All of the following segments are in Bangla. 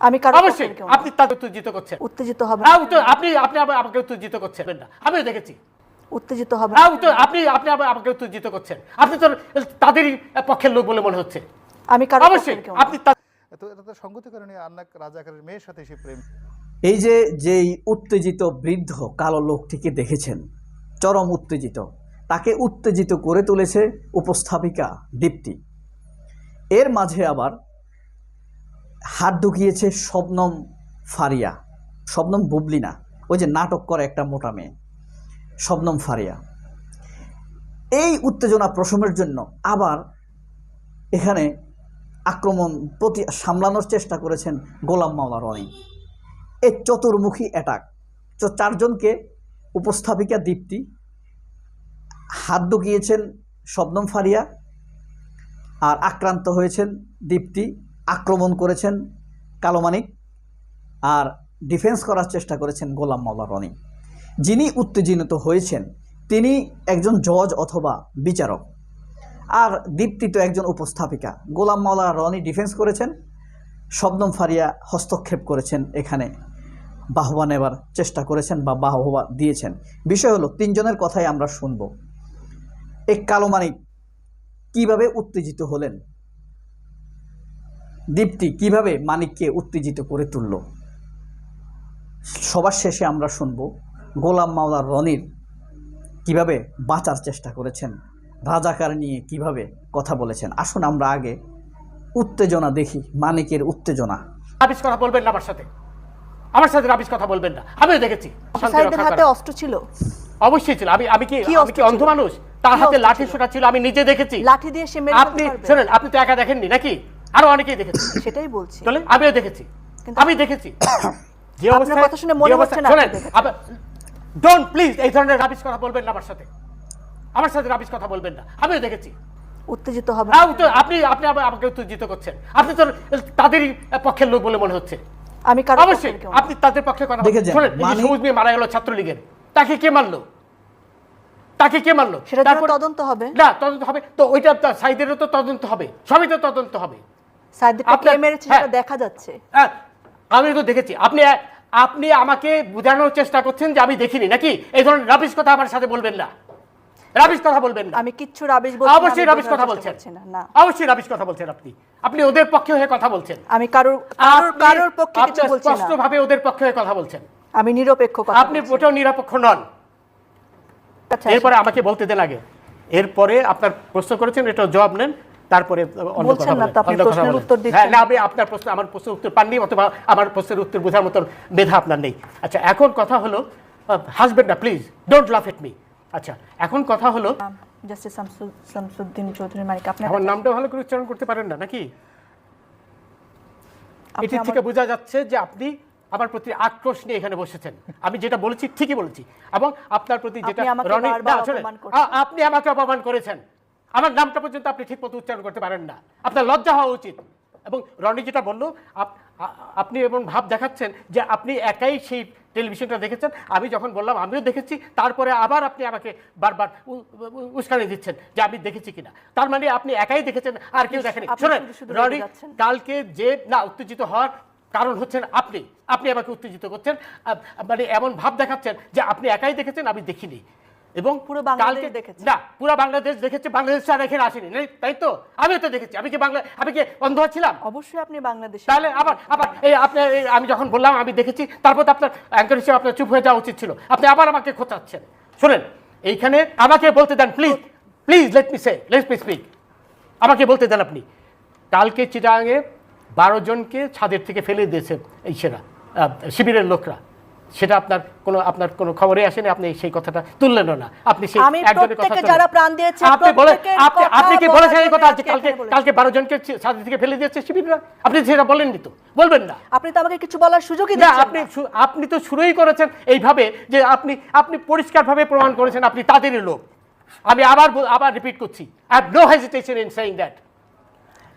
আমি কারও অবশ্যই। আপনি তাদের উত্তেজিত করছেন উত্তেজিত হবে হ্যাঁ, না। আপনি আপনি আবার আমাকে উত্তেজিত করছেন না আমিও দেখেছি উত্তেজিত হবে হ্যাঁ, না। আপনি আপনি আবার আমাকে উত্তেজিত করছেন আপনি তো তাদেরই পক্ষের লোক বলে মনে হচ্ছে আমি কারও অবশ্যই। আপনি তো এটা তো সঙ্গতি কারণে আন্নাক রাজাকারের মেয়ের সাথে সে প্রেম এই যে যেই উত্তেজিত বৃদ্ধ কালো লোকটিকে দেখেছেন চরম উত্তেজিত তাকে উত্তেজিত করে তুলেছে উপস্থাপিকা দীপ্তি এর মাঝে আবার হাত ঢুকিয়েছে শবনম ফারিয়া, শবনম বুবলি না ওই যে নাটক করে একটা মোটা মেয়ে, শবনম ফারিয়া। এই উত্তেজনা প্রশমের জন্য আবার এখানে আক্রমণ প্রতি সামলানোর চেষ্টা করেছেন গোলাম মাওলা রনি। এই চতুর্মুখী অ্যাটাক তো চারজনকে উপস্থাপিকা দীপ্তি, হাত ঢুকিয়েছেন শবনম ফারিয়া, আর আক্রান্ত হয়েছেন দীপ্তি আক্রমণ করেছেন কালোমানিক আর ডিফেন্স করার চেষ্টা করেছেন গোলাম মাওলা রনি। যিনি উত্তেজিত হয়েছেন, তিনি একজন জজ অথবা বিচারক। আর দীপ্তি তো একজন উপস্থাপিকা। গোলাম মাওলা রনি ডিফেন্স করেছেন, শবনম ফারিয়া হস্তক্ষেপ করেছেন এখানে। বাহবা নেবার চেষ্টা করেছেন বা বাহবা দিয়েছেন। বিষয় হলো, তিনজনের কথাই আমরা শুনব। এই কালোমানিক কীভাবে উত্তেজিত হলেন? দীপ্তি কীভাবে মানিককে উত্তেজিত করে তুলল? সবার শেষে আমরা শুনব গোলাম মাওলার রনির কীভাবে বাঁচার চেষ্টা করেছেন রাজাকার নিয়ে কীভাবে কথা বলেছেন। আসুন আমরা আগে উত্তেজনা দেখি মানিকের উত্তেজনা। রাবিশ কথা বলবেন না আমার সাথে। আমার সাথে রাবিশ কথা বলবেন না। আমিও দেখেছি। হাতে অস্ত্র ছিল। অবশ্যই ছিল। আমি আমি কি আমি কি অন্ধ মানুষ? তার হাতে লাঠি ছিল? ছিল আমি নিজে দেখেছি। লাঠি দিয়ে সে আপনি শুনেন আপনি তো একা দেখেননি নাকি? আরও অনেকেই দেখেছে। সেটাই বলছি। চলে আমিও দেখেছি। আমি দেখেছি। যে অবস্থায় কথা শুনে মনে হচ্ছে না। ডোন্ট প্লিজ এই ধরনের রাবিশ কথা বলবেন না আমার সাথে। আমার সাথে রাবিশ কথা বলবেন না। আমিও দেখেছি। উত্তেজিত হবে না। আপনি আপনি আমাকে উত্তেজিত করছেন। আপনি তো তাদেরই পক্ষের লোক বলে মনে হচ্ছে। আমি কারও অবশ্যই। আপনি তাদের পক্ষে কথা শোনেন এই সবুজ মেয়ে মারা গেল ছাত্রলীগের। তাকে কে মারলো? তাকে কে মারলো? সেটা তদন্ত হবে। না তদন্ত হবে। তো ওইটা সাইদেরও তো তদন্ত হবে। সবই তো তদন্ত হবে। সাইদকে কে মেরেছে হ্যাঁ। সেটা দেখা যাচ্ছে। হ্যাঁ, আমি তো দেখেছি। আপনি আপনি আমাকে বোঝানোর চেষ্টা করছেন যে আমি দেখিনি নাকি? এই ধরনের রাবিশ কথা আমার সাথে বলবেন না। রাবিশ কথা বলবেন না। আমি কিচ্ছু রাবিশ বলছি অবশ্যই রাবিশ কথা বলছেন। না অবশ্যই রাবিশ কথা বলছেন আপনি। আপনি ওদের পক্ষে হয়ে কথা বলছেন। আমি কারোর কারোর কারোর পক্ষে কিছু বলছি না। স্পষ্টভাবে ওদের পক্ষে হয়ে কথা বলছেন। আমি নিরপেক্ষ কথা আপনি। ওটাও নিরপেক্ষ নন। আচ্ছা, এরপরে আমাকে বলতে দেন আগে। এরপরে আপনার প্রশ্ন করেছেন এটা জবাব নেন। তারপরে না হ্যাঁ। আমি আপনার প্রশ্ন আমার প্রশ্নের উত্তর পাননি অথবা আমার প্রশ্নের উত্তর বোঝার মতন মেধা আপনার নেই। আচ্ছা এখন কথা হলো হাসবেন না প্লিজ ডোন্ট লাফ এট মি আচ্ছা এখন কথা হলো জাস্টিস শামসুদ্দিন চৌধুরী আমার নামটা ভালো করে উচ্চারণ করতে পারেন না নাকি? এটি থেকে বোঝা যাচ্ছে যে আপনি আমার প্রতি আক্রোশ নিয়ে এখানে বসেছেন। আমি যেটা বলেছি ঠিকই বলেছি। এবং আপনার প্রতি যেটা আপনি আমাকে অপমান করছেন। আমার নামটা পর্যন্ত আপনি ঠিক মতো উচ্চারণ করতে পারেন না। আপনার লজ্জা হওয়া উচিত। এবং রনি যেটা বলল আপনি এমন ভাব দেখাচ্ছেন যে আপনি একাই সেই টেলিভিশনটা দেখেছেন। আমি যখন বললাম আমিও দেখেছি। তারপরে আবার আপনি আমাকে বারবার উস্কানি দিচ্ছেন যে আমি দেখেছি কিনা। তার মানে আপনি একাই দেখেছেন আর কেউ দেখেনি। শোনেন রনি কালকে যে না উত্তেজিত হওয়ার কারণ হচ্ছেন আপনি। আপনি আমাকে উত্তেজিত করছেন। মানে এমন ভাব দেখাচ্ছেন যে আপনি একাই দেখেছেন আমি দেখিনি। এবং পুরো বাংলাদেশ দেখেছে। না পুরো বাংলাদেশ দেখেছে বাংলাদেশ আর এখানে আসেনি। তাই তো? আমি তো দেখেছি। আমি কি বাংলা আমি কি অন্ধ ছিলাম? অবশ্যই আপনি বাংলাদেশ তাহলে আবার আবার এই আপনার এই আমি যখন বললাম আমি দেখেছি তারপর তো আপনার অ্যাঙ্কার হিসেবে আপনার চুপ হয়ে যাওয়া উচিত ছিল। আপনি আবার আমাকে খোঁচাচ্ছেন। শুনেন এইখানে আমাকে বলতে দেন please please let me say let me speak আমাকে বলতে দেন আপনি কালকে চিটাঙে বারো জনকে ছাদের থেকে ফেলে দিয়েছে এই সেরা শিবিরের লোকরা। সেটা আপনার কোনো আপনার কোনো খবরে আসেনি আপনি সেই কথাটা তুললেনও না। আপনি সেই একজনের কথা যারা প্রাণ দিয়েছে, আপনি বলে আপনি আপনি কি বলেছেন এই কথা? আজকে কালকে কালকে বারো জনকে ছাদের থেকে ফেলে দিয়েছে শিবিররা। আপনি সেটা বলেননি তো? বলবেন না। আপনি তো আমাকে কিছু বলার সুযোগই দিচ্ছেন আপনি না। শু- আপনি তো শুরুই করেছেন এইভাবে যে আপনি আপনি পরিষ্কারভাবে প্রমাণ করেছেন আপনি তাদেরই লোক। আমি আবার আবার রিপিট করছি। I have no hesitation in saying that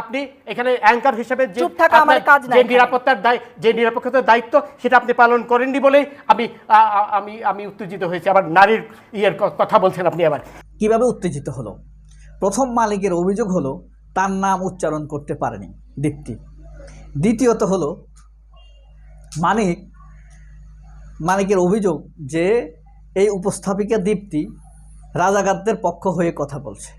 আপনি এখানে অ্যাঙ্কার হিসেবে যে চুপ থাকা আমার কাজ না যে নিরাপত্তার দায় যে নিরাপত্তার দায়িত্ব সেটা আপনি পালন করেননি বলেই আমি আমি আমি উত্তেজিত হয়েছি। আবার নারীর ইয়ের কথা বলছেন আপনি আবার। কীভাবে উত্তেজিত হলো? প্রথম মালিকের অভিযোগ হলো তার নাম উচ্চারণ করতে পারেনি দীপ্তি। দ্বিতীয়ত হলো মানিক মালিকের অভিযোগ যে এই উপস্থাপিকা দীপ্তি রাজাকারদের পক্ষ হয়ে কথা বলছে।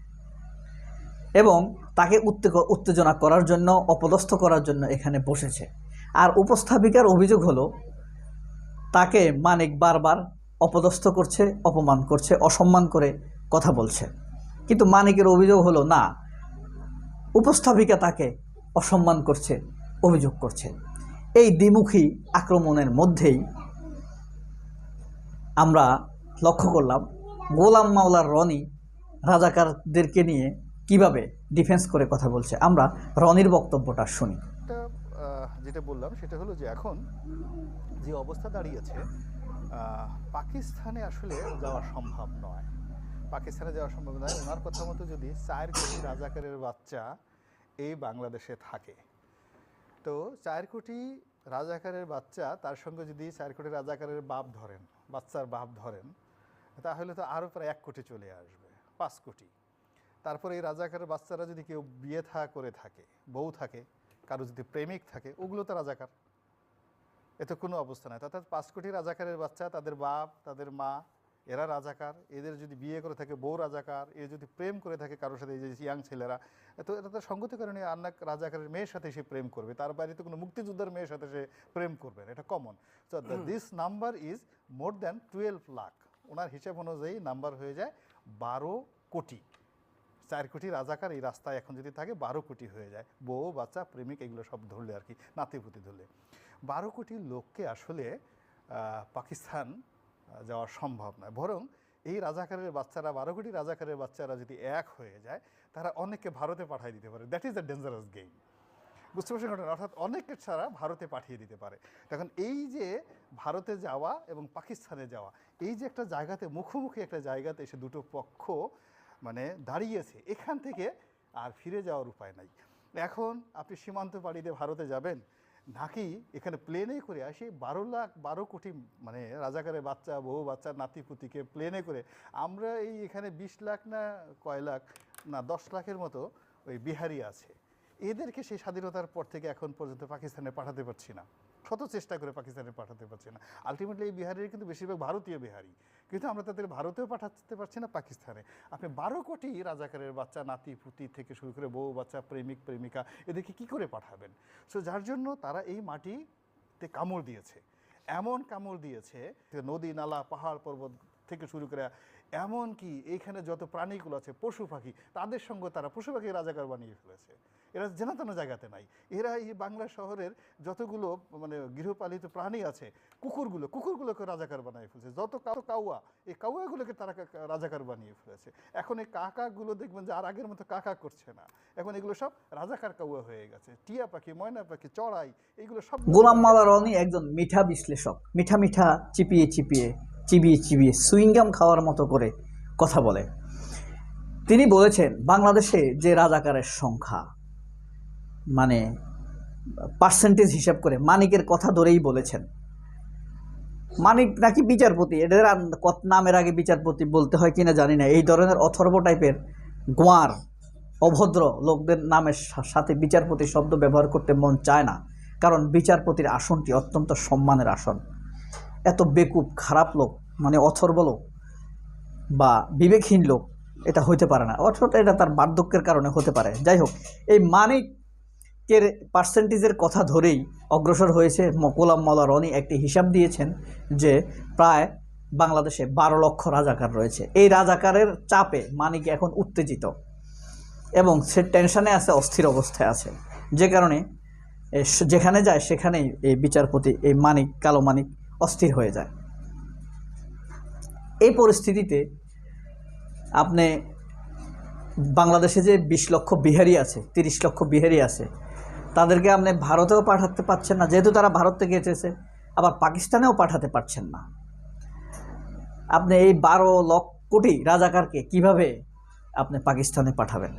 এবং তাকে উত্তে- উত্তেজনা করার জন্য, অপদস্থ করার জন্য এখানে বসেছে। আর উপস্থাপিকার অভিযোগ হলো, তাকে মানিক বারবার অপদস্থ করছে, অপমান করছে, অসম্মান করে কথা বলছে। কিন্তু মানিকের অভিযোগ হলো, না, উপস্থাপিকা তাকে অসম্মান করছে, অভিযোগ করছে। এই দ্বিমুখী আক্রমণের মধ্যেই আমরা লক্ষ্য করলাম, গোলাম মাওলার রনি রাজাকারদেরকে নিয়ে কীভাবে ডিফেন্স করে কথা বলছে? আমরা রনির বক্তব্যটা শুনি। যেটা বললাম সেটা হলো যে এখন যে অবস্থা দাঁড়িয়েছে পাকিস্তানে আসলে যাওয়া সম্ভব নয়। পাকিস্তানে যাওয়া সম্ভব নয়। ওনার কথা মতো যদি চার কোটি রাজাকারের বাচ্চা এই বাংলাদেশে থাকে, তো চার কোটি রাজাকারের বাচ্চা তার সঙ্গে যদি চার কোটি রাজাকারের বাপ ধরেন, বাচ্চার বাপ ধরেন, তাহলে তো আরও প্রায় এক কোটি চলে আসবে, পাঁচ কোটি। তারপরে এই রাজাকারের বাচ্চারা যদি কেউ বিয়ে থা করে থাকে বউ থাকে কারও যদি প্রেমিক থাকে ওগুলো তো রাজাকার। এতে কোনো অবস্থা নাই অর্থাৎ পাঁচ কোটি রাজাকারের বাচ্চা তাদের বাপ তাদের মা এরা রাজাকার। এদের যদি বিয়ে করে থাকে বউ রাজাকার। এ যদি প্রেম করে থাকে কারোর সাথে এই যে ইয়াং ছেলেরা তো এটা তো সঙ্গতি কারণে আন্না রাজাকারের মেয়ের সাথে সে প্রেম করবে তার বাইরে তো কোনো মুক্তিযোদ্ধার মেয়ের সাথে সে প্রেম করবে না, এটা common so this number is more than twelve lakh ওনার হিসাব অনুযায়ী নাম্বার হয়ে যায় বারো কোটি। চার কোটি রাজাকার এই রাস্তায় এখন যদি থাকে, বারো কোটি হয়ে যায়। বউ, বাচ্চা, প্রেমিক, এগুলো সব ধরলে আর কি, নাতিপুতি ধরলে। বারো কোটি লোককে আসলে পাকিস্তান যাওয়া সম্ভব নয়। বরং এই রাজাকারের বাচ্চারা, বারো কোটি রাজাকারের বাচ্চারা যদি এক হয়ে যায়, তারা অনেককে ভারতে পাঠিয়ে দিতে পারে। That is the dangerous game বুঝতে পারছেন ঘটনা? অর্থাৎ অনেককে ছাড়া ভারতে পাঠিয়ে দিতে পারে। তখন এই যে ভারতে যাওয়া এবং পাকিস্তানে যাওয়া, এই যে একটা জায়গাতে, মুখোমুখি একটা জায়গাতে এসে দুটো পক্ষ মানে দাঁড়িয়েছে, এখান থেকে আর ফিরে যাওয়ার উপায় নাই। এখন আপনি সীমান্ত পাড়ি দিয়ে ভারতে যাবেন, নাকি এখানে প্লেনে করে আসি, বারো লাখ, বারো কোটি মানে রাজাকারের বাচ্চা, বউ বাচ্চা নাতিপুতিকে প্লেনে করে আমরা এই এখানে বিশ লাখ না কয় লাখ, না দশ লাখের মতো ওই বিহারি আছে। এদেরকে সেই স্বাধীনতার পর থেকে এখন পর্যন্ত পাকিস্তানে পাঠাতে পারছি না। শত চেষ্টা করে পাকিস্তানে পাঠাতে পারছি না। আলটিমেটলি এই বিহারির কিন্তু বেশিরভাগ ভারতীয় বিহারি। কিন্তু আমরা তাদের ভারতেও পাঠাতে পারছি না, পাকিস্তানে। আপনি বারো কোটি রাজাকারের বাচ্চা, নাতি, পুতি থেকে শুরু করে বউ, বাচ্চা, প্রেমিক, প্রেমিকা এদেরকে কি করে পাঠাবেন? সো যার জন্য তারা এই মাটিতে কামড় দিয়েছে। এমন কামড় দিয়েছে নদী, নালা, পাহাড় পর্বত থেকে শুরু করে এমন কি এইখানে যত প্রাণীগুলো আছে, পশু পাখি, তাদের সঙ্গে তারা পশু পাখি রাজাকার বানিয়ে ফেলেছে। এরা যেন তেন জায়গাতে নাই। এরা এই বাংলা শহরের যতগুলো মানে গৃহপালিত প্রাণী আছে, কুকুরগুলো, কুকুরগুলোকে রাজাকার বানিয়ে ফেলেছে। যত কাউ কাউয়া, এই কাউয়াগুলোকে তারা রাজাকার বানিয়ে ফেলেছে। এখন এই কাকাগুলো দেখবেন যে আর আগের মতো কাকা করছে না। এখন এগুলো সব রাজাকার কাউয়া হয়ে গেছে। টিয়া পাখি, ময়না পাখি, চড়াই, এগুলো সব গোলাম মাওলা রনি একজন মিঠা বিশ্লেষক। মিঠা মিঠা, চিপিয়ে চিপিয়ে, চিবিয়ে চিবিয়ে, সুইংগাম খাওয়ার মতো করে কথা বলে। তিনি বলেছেন, বাংলাদেশে যে রাজাকারের সংখ্যা মানে পার্সেন্টেজ হিসাব করে, মানিকের কথা ধরেই বলেছেন। মানিক নাকি বিচারপতি? এদের নামের আগে বিচারপতি বলতে হয় কিনা জানি না। এই ধরনের অথর্ব টাইপের গোয়ার, অভদ্র লোকদের নামের সাথে বিচারপতি শব্দ ব্যবহার করতে মন চায় না। কারণ বিচারপতির আসনটি অত্যন্ত সম্মানের আসন। এত বেকুব, খারাপ লোক মানে অথর্ব লোক বা বিবেকহীন লোক, এটা হইতে পারে না। অথচ এটা তার বার্ধক্যের কারণে হতে পারে। যাই হোক, এই মানিকের পার্সেন্টেজের কথা ধরেই অগ্রসর হয়েছে গোলাম মাওলা রনি একটি হিসাব দিয়েছেন যে প্রায় বাংলাদেশে বারো লক্ষ রাজাকার রয়েছে। এই রাজাকারের চাপে মানিক এখন উত্তেজিত এবং সে টেনশানে আছে, অস্থির অবস্থায় আছে। যে কারণে যেখানে যায়, সেখানেই এই বিচারপতি, এই মানিক, কালো মানিক অস্থির হয়ে যায়। এই পরিস্থিতিতে আপনি বাংলাদেশে যে বিশ লক্ষ বিহারি আছে, তিরিশ লক্ষ বিহারি আছে তাদেরকে আপনি ভারতেও পাঠাতে পারছেন না, যেহেতু তারা ভারত থেকে এসেছে, আবার পাকিস্তানেও পাঠাতে পারছেন না। আপনি এই বারো লক্ষ কোটি রাজাকারকে কীভাবে আপনি পাকিস্তানে পাঠাবেন?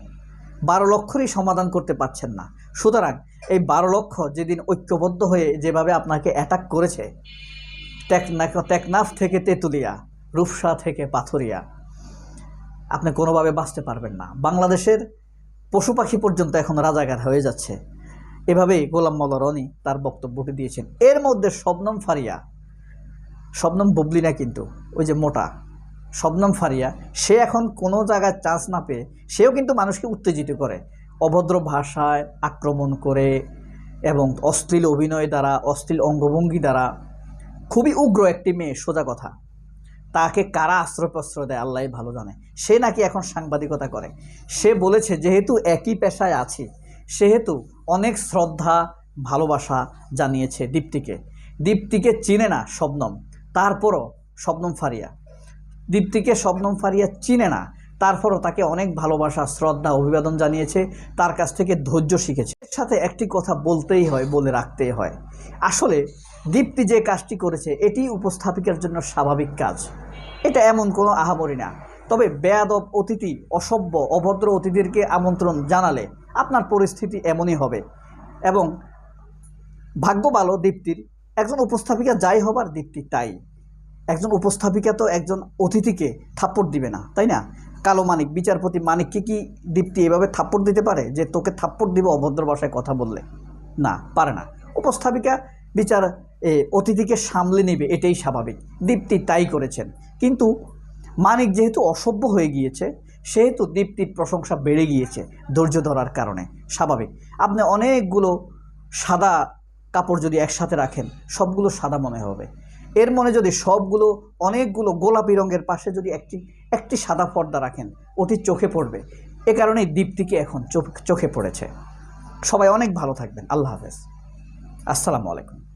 বারো লক্ষরই সমাধান করতে পারছেন না। সুতরাং এই বারো লক্ষ যেদিন ঐক্যবদ্ধ হয়ে যেভাবে আপনাকে অ্যাটাক করেছে, টেকনাফ টেকনাফ থেকে তেঁতুলিয়া, রূপসা থেকে পাথরিয়া, আপনি কোনোভাবে বাঁচতে পারবেন না। বাংলাদেশের পশু পাখি পর্যন্ত এখন রাজাকার হয়ে যাচ্ছে। এভাবেই গোলাম মোল্লা রনি তার বক্তব্যটি দিয়েছেন। এর মধ্যে শবনম ফারিয়া, শবনম বুবলি না কিন্তু, ওই যে মোটা, শবনম ফারিয়া, সে এখন কোনো জায়গায় চান্স না পেয়ে সেও কিন্তু মানুষকে উত্তেজিত করে। অভদ্র ভাষায় আক্রমণ করে এবং অশ্লীল অভিনয় দ্বারা, অশ্লীল অঙ্গভঙ্গি দ্বারা খুবই উগ্র একটি মেয়ে, সোজা কথা। তাকে কারা আশ্রয় প্রশ্রয় দেয়, আল্লাহ ভালো জানে। সে নাকি এখন সাংবাদিকতা করে। সে বলেছে, যেহেতু একই পেশায় আছি, সেহেতু অনেক শ্রদ্ধা, ভালোবাসা জানিয়েছে দীপ্তিকে। দীপ্তিকে চিনে না শবনম। তারপরও শবনম ফারিয়া। দীপ্তিকে শবনম ফারিয়া চিনে না। তারপরও তাকে অনেক ভালোবাসা, শ্রদ্ধা, অভিবাদন জানিয়েছে। তার কাছ থেকে ধৈর্য শিখেছে। এর সাথে একটি কথা বলতেই হয়, বলে রাখতেই হয়। আসলে দীপ্তি যে কাজটি করেছে এটি উপস্থাপিকার জন্য স্বাভাবিক কাজ। এটা এমন কোনো আহামরি না। তবে বেয়াদব অতিথি, অসভ্য, অভদ্র অতিথিদেরকে আমন্ত্রণ জানালে আপনার পরিস্থিতি এমনই হবে এবং ভাগ্য ভালো দীপ্তির। একজন উপস্থাপিকা যাই হবার দীপ্তি তাই। একজন উপস্থাপিকা তো একজন অতিথিকে থাপ্পড় দিবে না, তাই না? কালো মানিক, বিচারপতি মানিককে কি দীপ্তি এভাবে থাপ্পড় দিতে পারে যে তোকে থাপ্পড় দিব অভদ্র ভাষায় কথা বললে? না, পারে না। উপস্থাপিকা, বিচার অতিথিকে সামলে নেবে, এটাই স্বাভাবিক। দীপ্তি তাই করেছেন। কিন্তু মানিক যেহেতু অসভ্য হয়ে গিয়েছে, সেহেতু দীপ্তির প্রশংসা বেড়ে গিয়েছে ধৈর্য ধরার কারণে। স্বাভাবিক। আপনি অনেকগুলো সাদা কাপড় যদি একসাথে রাখেন, সবগুলো সাদা মনে হবে। এর মনে যদি সবগুলো, অনেকগুলো গোলাপি রঙের পাশে যদি একটি একটি সাদা পর্দা রাখেন অতি চোখে পড়বে। এ কারণেই দীপ্তিকে এখন চোখে পড়েছে। সবাই অনেক ভালো থাকবেন। আল্লাহ হাফেজ। আসসালামু আলাইকুম।